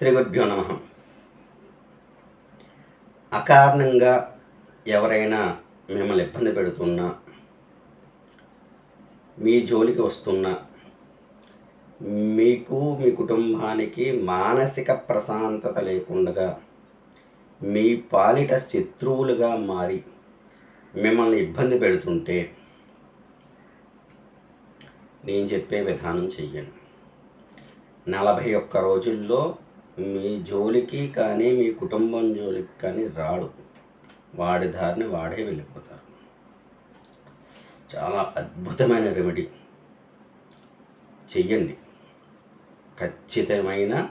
శ్రీ గురుభ్యో నమ. అకారణంగా ఎవరైనా మిమ్మల్ని ఇబ్బంది పెడుతున్నా మీ జోలికి వస్తున్నా మీకు మీ కుటుంబానికి మానసిక ప్రశాంతత లేకుండా మీ పాలిట శత్రువులుగా మారి మిమ్మల్ని ఇబ్బంది పెడుతుంటే నేను చెప్పే విధానం చెయ్యండి. నలభై ఒక్క రోజుల్లో మీ జోలికి కానీ మీ కుటుంబం జోలికి కానీ రాడు. వాడి దారిని వాడే వెళ్ళిపోతారు. చాలా అద్భుతమైన రెమెడీ చెయ్యండి. ఖచ్చితమైన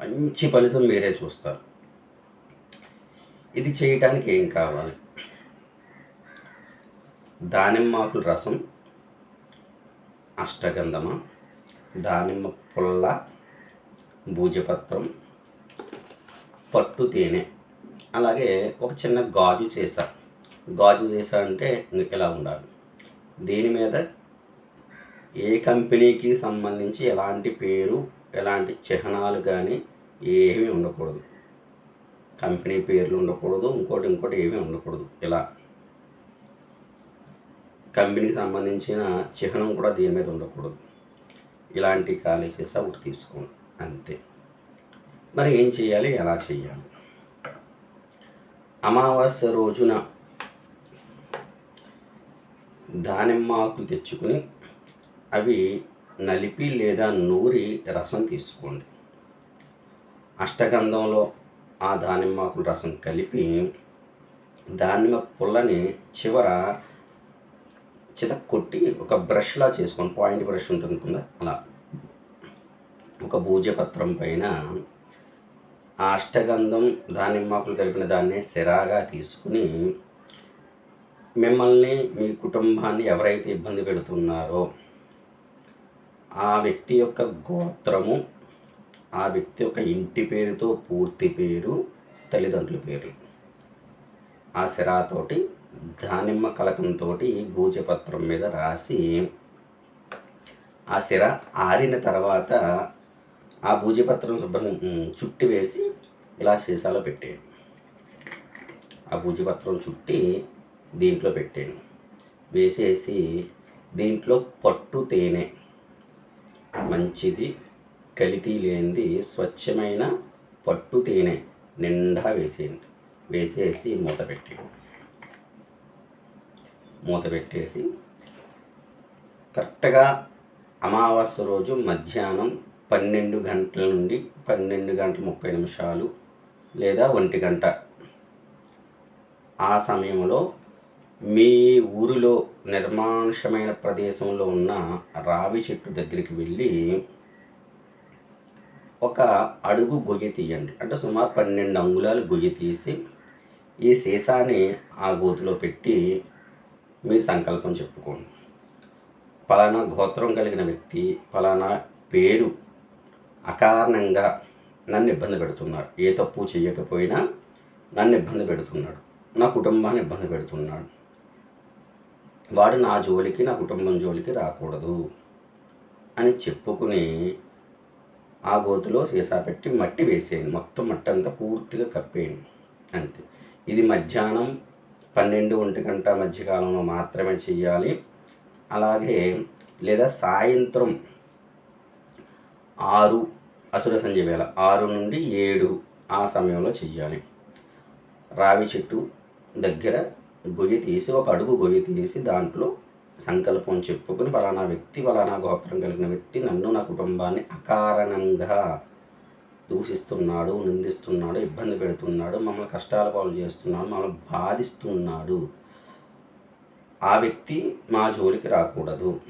మంచి ఫలితం మీరే చూస్తారు. ఇది చేయటానికి ఏం కావాలి? దానిమ్మాకుల రసం అష్టగంధమ? దానిమ్మ పుల్ల భూజపత్రం పట్టు తేనె అలాగే ఒక చిన్న గాజు చేసా. గాజు చేసా అంటే ఇలా ఉండాలి? దీని మీద? ఏ కంపెనీకి సంబంధించి ఎలాంటి పేరు ఎలాంటి చిహ్నాలు కానీ ఏమీ ఉండకూడదు. కంపెనీ పేర్లు ఉండకూడదు ఇంకోటి ఇంకోటి ఏమీ ఉండకూడదు. ఇలా కంపెనీకి సంబంధించిన చిహ్నం కూడా దీని మీద ఉండకూడదు. ఇలాంటి ఖాళీ చేసి ఒకటి తీసుకోండి. అంతే. మరి ఏం చేయాలి? ఎలా చేయాలి? అమావాస్య రోజున దానిమ్మ ఆకులు తెచ్చుకుని అవి నలిపి లేదా నూరి రసం తీసుకోండి. అష్టగంధంలో ఆ దానిమ్మాకుల రసం కలిపి దానిమ్మ పుల్లని చివర చితక్ కొట్టి ఒక బ్రష్లా చేసుకోండి పాయింట్ బ్రష్ ఉంటుంది కదా అలా. ఒక భూజపత్రం పైన ఆ అష్టగంధం దానిమ్మాకులు కలిపిన దాన్ని సిరాగా తీసుకుని మిమ్మల్ని మీ కుటుంబాన్ని ఎవరైతే ఇబ్బంది పెడుతున్నారో ఆ వ్యక్తి యొక్క గోత్రము ఆ వ్యక్తి యొక్క ఇంటి పేరుతో పూర్తి పేరు తల్లిదండ్రుల పేర్లు. ఆ సిరాతోటి దానిమ్మ కలకంతో భూజపత్రం మీద రాసి ఆ సిర ఆరిన తర్వాత ఆ భూజపత్రం శుభ్రం చుట్టి వేసి ఇలా సీసాలో పెట్టేయండి. ఆ భూజపత్రం చుట్టి దీంట్లో పెట్టాను వేసేసి దీంట్లో పట్టు తేనె. మంచిది కలితీ లేనిది స్వచ్ఛమైన పట్టు తేనె నిండా వేసేయండి. వేసేసి మూత పెట్టేయండి. మూత పెట్టేసి కరెక్ట్గా అమావాస్య రోజు మధ్యాహ్నం పన్నెండు గంటల నుండి పన్నెండు గంటల ముప్పై నిమిషాలు లేదా ఒంటి గంట. ఆ సమయంలో మీ ఊరిలో నిర్మానుషమైన ప్రదేశంలో ఉన్న రావి చెట్టు దగ్గరికి వెళ్ళి ఒక అడుగు గొయ్యి తీయండి. అంటే సుమారు పన్నెండు అంగుళాలు గొయ్యి తీసి ఈ సీసాని ఆ గోతులో పెట్టి మీరు సంకల్పం చెప్పుకోండి. ఫలానా గోత్రం కలిగిన వ్యక్తి ఫలానా పేరు అకారణంగా నన్ను ఇబ్బంది పెడుతున్నాడు. ఏ తప్పు చేయకపోయినా నన్ను ఇబ్బంది పెడుతున్నాడు. నా కుటుంబాన్ని ఇబ్బంది పెడుతున్నాడు. వాడు నా జోలికి నా కుటుంబం జోలికి రాకూడదు అని చెప్పుకుని ఆ గోతులో సీసా పెట్టి మట్టి వేసేయండి. మొత్తం మట్టి అంతా పూర్తిగా కప్పేయండి అంతే. ఇది మధ్యాహ్నం పన్నెండు ఒంటి గంట మధ్యకాలంలో మాత్రమే చేయాలి అలాగే లేదా సాయంత్రం ఆరు అసుర సంధ్య వేళ. ఆరు నుండి ఏడు ఆ సమయంలో చెయ్యాలి. రావి చెట్టు దగ్గర గొయ్యి తీసి ఒక అడుగు గొయ్యి తీసి దాంట్లో సంకల్పం చెప్పుకుని ఫలానా వ్యక్తి ఫలానా గోత్రం కలిగిన వ్యక్తి నన్ను నా కుటుంబాన్ని అకారణంగా దూషిస్తున్నాడు నిందిస్తున్నాడు ఇబ్బంది పెడుతున్నాడు మమ్మల్ని కష్టాల పాలు చేస్తున్నాడు మమ్మల్ని బాధిస్తున్నాడు. ఆ వ్యక్తి మా జోలికి రాకూడదు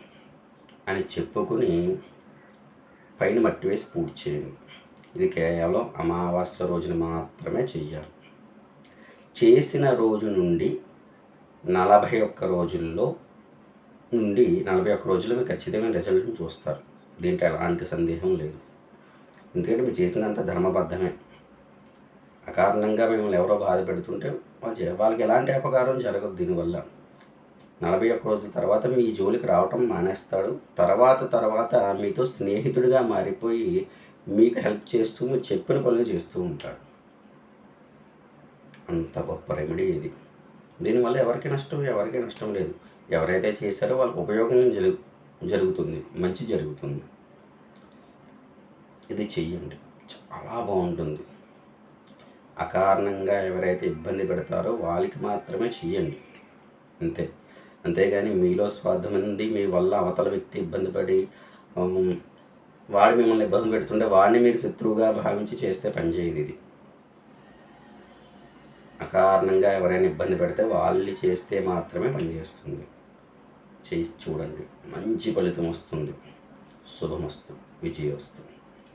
అని చెప్పుకుని పైన మట్టి వేసి పూర్తి చేయండి. ఇది కేవలం అమావాస్య రోజున మాత్రమే చెయ్యాలి. చేసిన రోజు నుండి నలభై ఒక్క రోజుల్లో నుండి నలభై ఒక్క రోజుల్లో మీకు ఖచ్చితమైన రిజల్ట్ని చూస్తారు. దీంట్లో ఎలాంటి సందేహం లేదు. ఎందుకంటే మీరు చేసినంత ధర్మబద్ధమే. అకారణంగా మిమ్మల్ని ఎవరో బాధ పెడుతుంటే వాళ్ళు వాళ్ళకి ఎలాంటి అపకారం జరగదు దీనివల్ల. నలభై ఒక్క రోజుల తర్వాత మీ జోలికి రావటం మానేస్తాడు. తర్వాత తర్వాత మీతో స్నేహితుడిగా మారిపోయి మీకు హెల్ప్ చేస్తూ మీరు చెప్పిన పనులు చేస్తూ ఉంటాడు. అంత గొప్ప రెమెడీ ఇది. దీనివల్ల ఎవరికి నష్టం? ఎవరికి నష్టం లేదు. ఎవరైతే చేశారో వాళ్ళకి ఉపయోగం జరుగు జరుగుతుంది. మంచి జరుగుతుంది. ఇది చెయ్యండి. చాలా బాగుంటుంది. అకారణంగా ఎవరైతే ఇబ్బంది పెడతారో వాళ్ళకి మాత్రమే చెయ్యండి. అంతే. అంతేగాని మీలో స్వార్థం ఉంది మీ వల్ల అవతల వ్యక్తి ఇబ్బంది పడి వాడు మిమ్మల్ని ఇబ్బంది పెడుతుంటే వాడిని మీరు శత్రువుగా భావించి చేస్తే పనిచేయదు ఇది. అకారణంగా ఎవరైనా ఇబ్బంది పెడితే వాళ్ళు చేస్తే మాత్రమే పనిచేస్తుంది చేసి చూడండి. మంచి ఫలితం వస్తుంది. శుభమస్తు. విజయోస్తు